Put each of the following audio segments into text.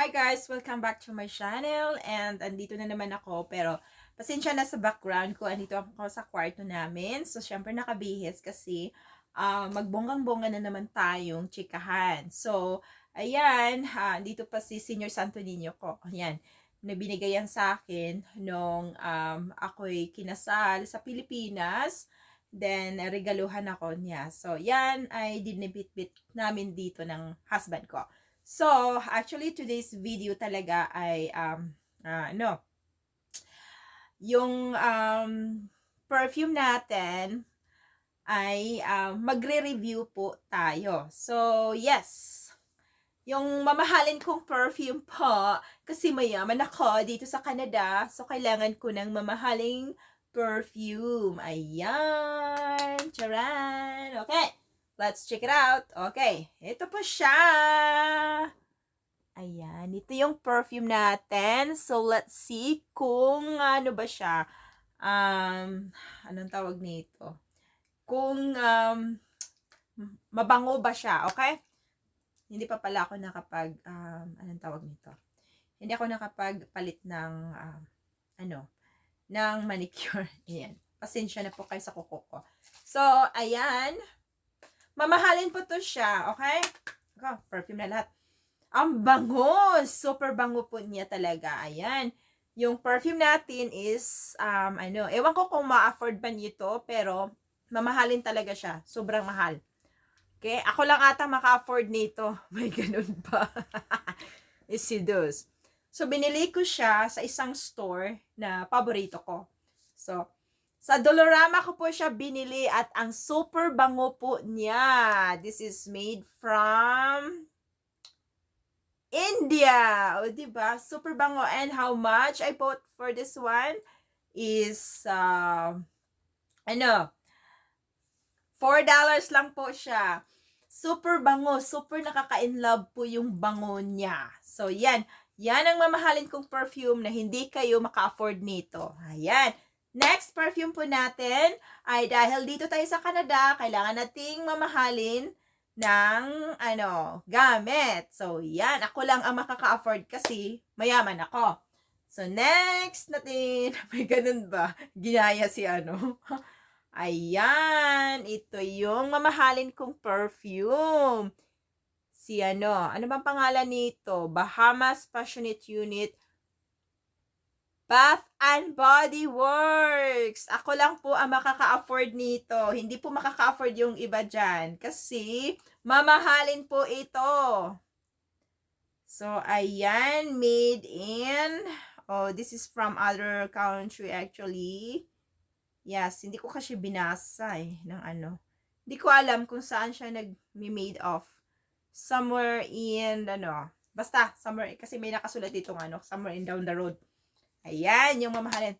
Hi guys! Welcome back to my channel and andito na naman ako pero pasensya na sa background ko. Andito ako sa kwarto namin. So syempre nakabihis kasi ah, magbonggang-bonga na naman tayong chikahan. So ayan, ha, dito pa si Senior Santo Niño ko. Ayan, na binigay yan sa akin nung um, ako'y kinasal sa Pilipinas. Then, regaluhan ako niya. So, yan ay dinibit-bit namin dito ng husband ko. So, actually, today's video talaga ay, um, ah, ano, yung um, perfume natin ay um, magre-review po tayo. So, yes, yung mamahalin kong perfume po, kasi mayaman ako dito sa Canada, so kailangan ko ng mamahaling perfume. Ayan, charan. Okay. Let's check it out. Okay, ito po siya. Ayan, ito yung perfume natin. So, let's see kung ano ba siya. Um, anong tawag nito? Kung um, mabango ba siya, okay? Hindi pa pala ako nakapag, um, anong tawag nito? Hindi ako nakapagpalit ng, um, ano, ng manicure. Ayan. Pasensya na po kayo sa kuko ko. So, ayan. Mamahalin po to siya, okay? Ako, perfume na lahat. Ang bango! Super bango po niya talaga. Ayan. Yung perfume natin is, um, ano, ewan ko kung ma-afford ba nito, pero mamahalin talaga siya. Sobrang mahal. Okay? Ako lang ata maka-afford nito. May ganun pa. is si Dos. So, binili ko siya sa isang store na paborito ko. So, sa Dolorama ko po siya binili at ang super bango po niya. This is made from India. O, diba? Super bango. And how much I bought for this one is, uh, ano, $4 lang po siya. Super bango. Super nakaka-inlove po yung bango niya. So, yan. Yan ang mamahalin kong perfume na hindi kayo maka-afford nito. Ayan. Next perfume po natin ay dahil dito tayo sa Canada, kailangan nating mamahalin ng ano, gamit. So, yan. Ako lang ang makaka-afford kasi mayaman ako. So, next natin, may ganun ba? Ginaya si ano. Ayan, ito yung mamahalin kong perfume. Si ano, ano bang pangalan nito? Bahamas Passionate Unit Bath and Body Works. Ako lang po ang makaka-afford nito. Hindi po makaka-afford yung iba dyan. Kasi, mamahalin po ito. So, ayan. Made in. Oh, this is from other country actually. Yes, hindi ko kasi binasa eh. Ng ano. Hindi ko alam kung saan siya nag-made of. Somewhere in, ano. Basta, somewhere, kasi may nakasulat dito ano, somewhere in down the road. Ayan, yung mamahalin.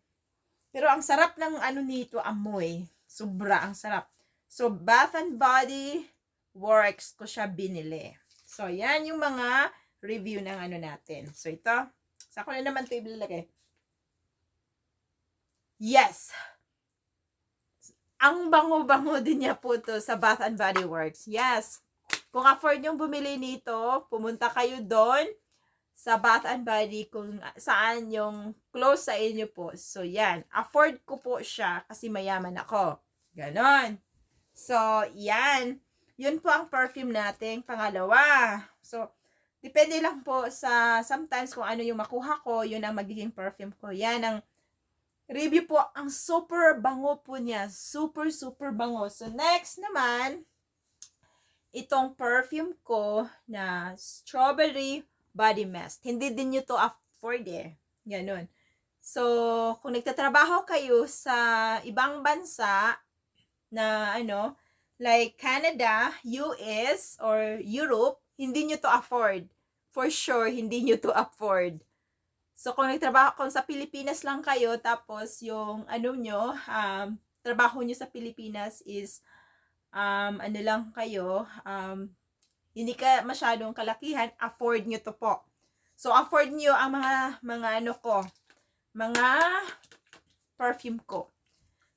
Pero ang sarap ng ano nito, amoy. Sobra, ang sarap. So, Bath and Body Works ko siya binili. So, yan yung mga review ng ano natin. So, ito. Sa ko na naman ito ilalagay. Yes! Ang bango-bango din niya po to sa Bath and Body Works. Yes! Kung afford niyong bumili nito, pumunta kayo doon sa Bath and Body kung saan yung close sa inyo po. So, yan. Afford ko po siya kasi mayaman ako. Ganon. So, yan. Yun po ang perfume nating pangalawa. So, depende lang po sa sometimes kung ano yung makuha ko, yun ang magiging perfume ko. Yan ang review po. Ang super bango po niya. Super, super bango. So, next naman, itong perfume ko na strawberry body mist. Hindi din nyo to afford eh. Ganun. So, kung nagtatrabaho kayo sa ibang bansa na ano, like Canada, US, or Europe, hindi nyo to afford. For sure, hindi nyo to afford. So, kung nagtrabaho, kung sa Pilipinas lang kayo, tapos yung ano nyo, um, trabaho nyo sa Pilipinas is, um, ano lang kayo, um, hindi ka masyadong kalakihan, afford nyo to po. So, afford nyo ang mga, mga ano ko, mga perfume ko.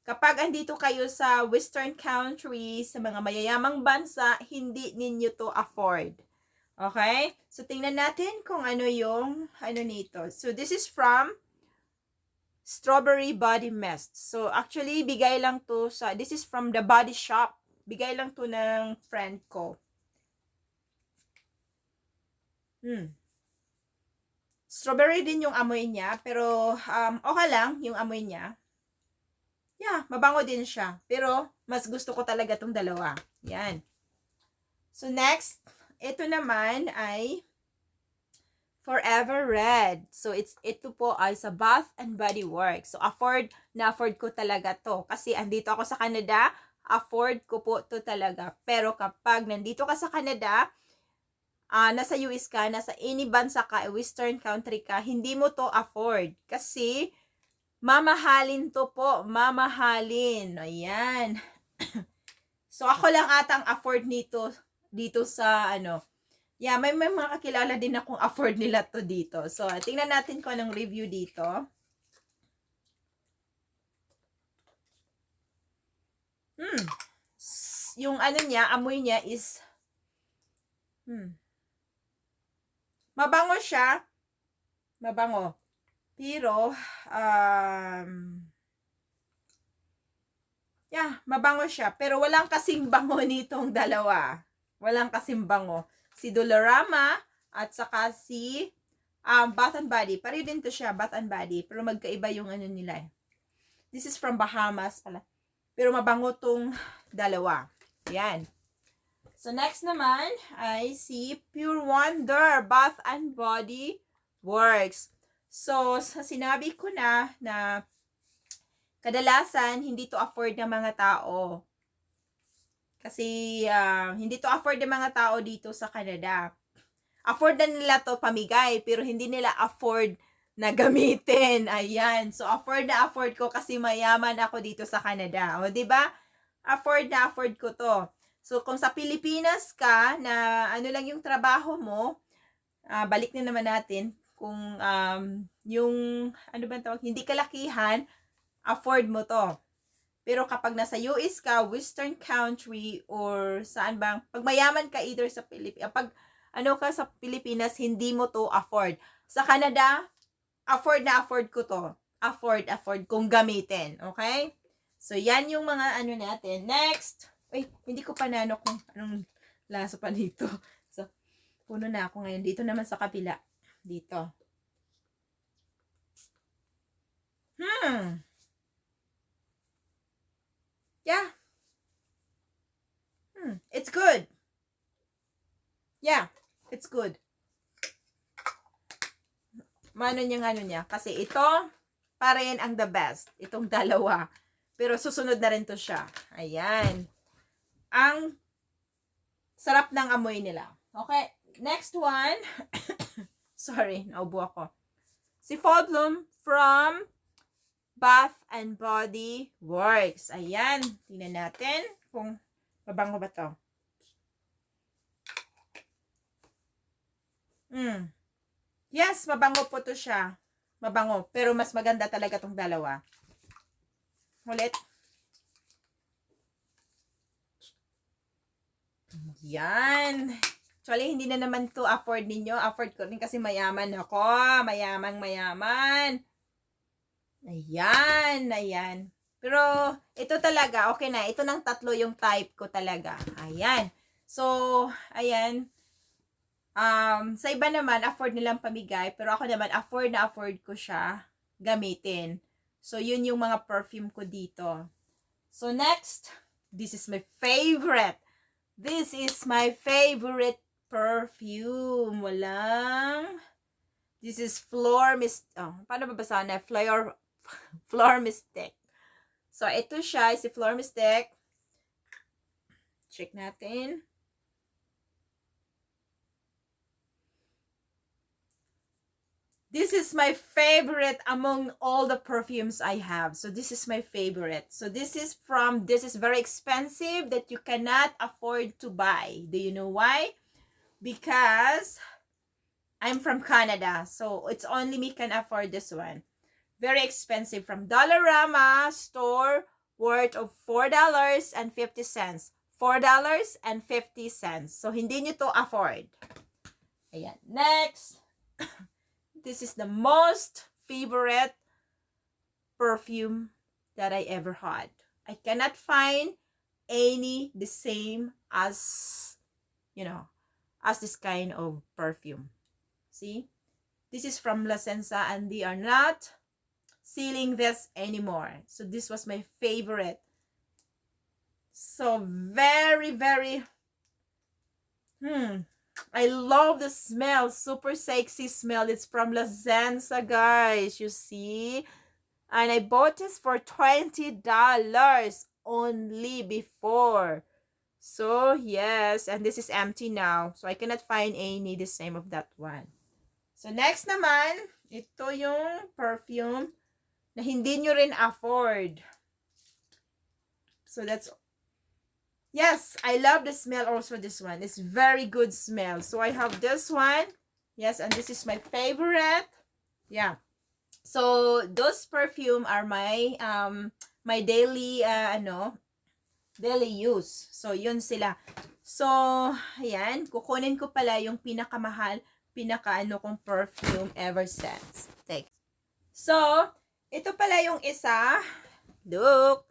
Kapag andito kayo sa western countries, sa mga mayayamang bansa, hindi ninyo to afford. Okay? So, tingnan natin kung ano yung, ano nito. So, this is from Strawberry Body Mist. So, actually, bigay lang to sa, this is from the body shop. Bigay lang to ng friend ko. Hmm. Strawberry din yung amoy niya, pero um, okay lang yung amoy niya. Yeah, mabango din siya. Pero, mas gusto ko talaga tong dalawa. Yan. So, next, ito naman ay Forever Red. So, it's, ito po ay sa Bath and Body Works. So, afford, na-afford ko talaga to. Kasi, andito ako sa Canada, afford ko po to talaga. Pero, kapag nandito ka sa Canada, ah nasa US ka, nasa any bansa ka, western country ka, hindi mo to afford. Kasi, mamahalin to po. Mamahalin. Ayan. so, ako lang atang afford nito dito sa ano. Yeah, may, may mga kakilala din akong afford nila to dito. So, tingnan natin kung anong review dito. Hmm. Yung ano niya, amoy niya is Hmm. Mabango siya. Mabango. Pero, um, yeah, mabango siya. Pero walang kasing bango nitong dalawa. Walang kasing bango. Si Dolorama at saka si um, Bath and Body. Pareho din to siya, Bath and Body. Pero magkaiba yung ano nila eh. This is from Bahamas pala. Pero mabango tong dalawa. Yan. So, next naman ay si Pure Wonder Bath and Body Works. So, sinabi ko na na kadalasan hindi to afford ng mga tao. Kasi ah, hindi to afford ng mga tao dito sa Canada. Afford na nila to pamigay, pero hindi nila afford na gamitin. Ayan. So, afford na afford ko kasi mayaman ako dito sa Canada. O, di ba? Afford na afford ko to. So, kung sa Pilipinas ka, na ano lang yung trabaho mo, ah, balik na naman natin, kung um, yung, ano ba tawag, hindi kalakihan, afford mo to. Pero kapag nasa US ka, Western country, or saan bang, pag mayaman ka either sa Pilipinas, pag ano ka sa Pilipinas, hindi mo to afford. Sa Canada, afford na afford ko to. Afford, afford kung gamitin. Okay? So, yan yung mga ano natin. Next, Uy, hindi ko pa nano kung anong lasa pa dito. So, puno na ako ngayon. Dito naman sa kapila. Dito. Hmm. Yeah. Hmm. It's good. Yeah. It's good. Mano niya ano niya. Kasi ito, pa rin ang the best. Itong dalawa. Pero susunod na rin to siya. Ayan ang sarap ng amoy nila. Okay, next one. Sorry, naubo ako. Si Fall from Bath and Body Works. Ayan, tingnan natin kung mabango ba to. Mm. Yes, mabango po to siya. Mabango. Pero mas maganda talaga tong dalawa. Ulit. Yan. Actually, hindi na naman to afford ninyo. Afford ko rin kasi mayaman ako. Mayamang mayaman. Ayan, ayan. Pero, ito talaga, okay na. Ito ng tatlo yung type ko talaga. Ayan. So, ayan. Um, sa iba naman, afford nilang pamigay. Pero ako naman, afford na afford ko siya gamitin. So, yun yung mga perfume ko dito. So, next, this is my favorite. This is my favorite perfume. Walang... This is Flor Mist... Oh, paano babasa na? Flor... Flor Mystic. So, ito siya. Si Flor Mystic. Check natin. This is my favorite among all the perfumes I have. So this is my favorite. So this is from, this is very expensive that you cannot afford to buy. Do you know why? Because I'm from Canada. So it's only me can afford this one. Very expensive from Dollarama store worth of $4.50. $4.50. So hindi nyo to afford. Ayan. Next. This is the most favorite perfume that I ever had. I cannot find any the same as, you know, as this kind of perfume. See? This is from La Senza and they are not sealing this anymore. So this was my favorite. So very, very, hmm, I love the smell. Super sexy smell. It's from La Senza, guys. You see? And I bought this for $20 only before. So, yes. And this is empty now. So, I cannot find any the same of that one. So, next naman, ito yung perfume na hindi nyo rin afford. So, that's Yes, I love the smell also this one. It's very good smell. So I have this one. Yes, and this is my favorite. Yeah. So those perfume are my um my daily uh, ano daily use. So yun sila. So ayan, kukunin ko pala yung pinakamahal, pinakaano kong perfume ever since. Take. So, ito pala yung isa. Look.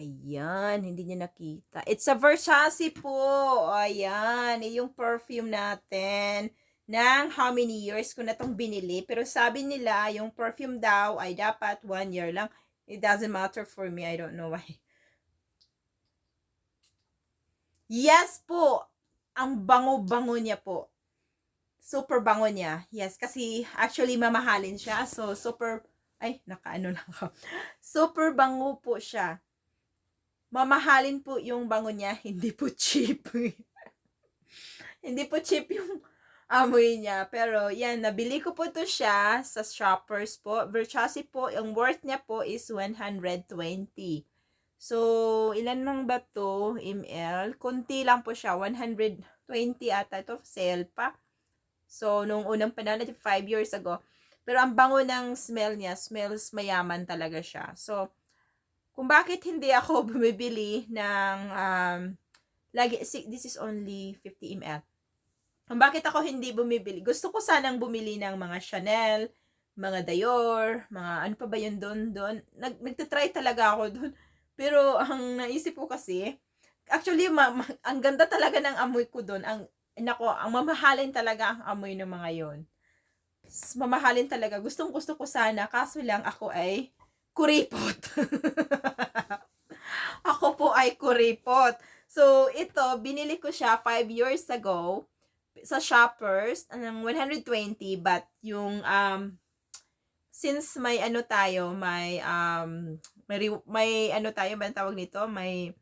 Ayan, hindi niya nakita. It's a Versace po. Ayan, eh, yung perfume natin. Nang how many years ko na tong binili. Pero sabi nila, yung perfume daw ay dapat one year lang. It doesn't matter for me. I don't know why. Yes po. Ang bango-bango niya po. Super bango niya. Yes, kasi actually mamahalin siya. So, super, ay, nakaano lang ako. Super bango po siya mamahalin po yung bango niya, hindi po cheap. hindi po cheap yung amoy niya. Pero yan, nabili ko po to siya sa shoppers po. Versace po, yung worth niya po is 120. So, ilan lang ba to, ml? Kunti lang po siya, 120 ata ito, sale pa. So, nung unang panahon, 5 years ago. Pero ang bango ng smell niya, smells mayaman talaga siya. So, kung bakit hindi ako bumibili ng um, lagi this is only 50 ml. Kung bakit ako hindi bumibili? Gusto ko sanang bumili ng mga Chanel, mga Dior, mga ano pa ba yun doon doon. Nag nagte-try talaga ako doon. Pero ang naisip ko kasi, actually ma, ma, ang ganda talaga ng amoy ko doon. Ang nako, ang mamahalin talaga ang amoy ng mga yon. Mamahalin talaga. Gustong gusto ko sana kaso lang ako ay kuripot. ako po ay kuripot. So, ito, binili ko siya 5 years ago sa shoppers ng 120 but yung um since may ano tayo may um may, may ano tayo ba tawag nito? May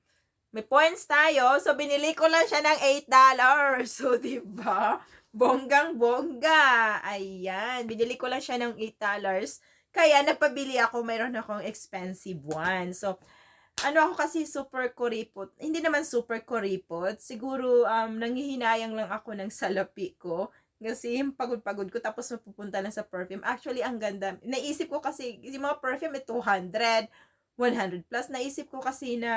may points tayo. So binili ko lang siya ng 8 dollars. So di ba? Bonggang bongga ayan. Binili ko lang siya ng 8 dollars kaya napabili ako, mayroon akong expensive one. So, ano ako kasi super kuripot. Hindi naman super kuripot. Siguro um, nanghihinayang lang ako ng salapi ko. Kasi pagod-pagod ko tapos mapupunta lang sa perfume. Actually, ang ganda. Naisip ko kasi, yung mga perfume ay 200, 100 plus. Naisip ko kasi na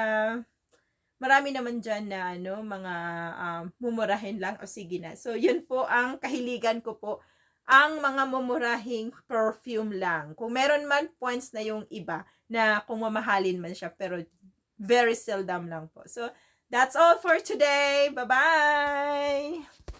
marami naman dyan na ano, mga um, mumurahin lang. O sige na. So, yun po ang kahiligan ko po ang mga mumurahing perfume lang. Kung meron man points na yung iba na kung mamahalin man siya pero very seldom lang po. So, that's all for today. Bye-bye!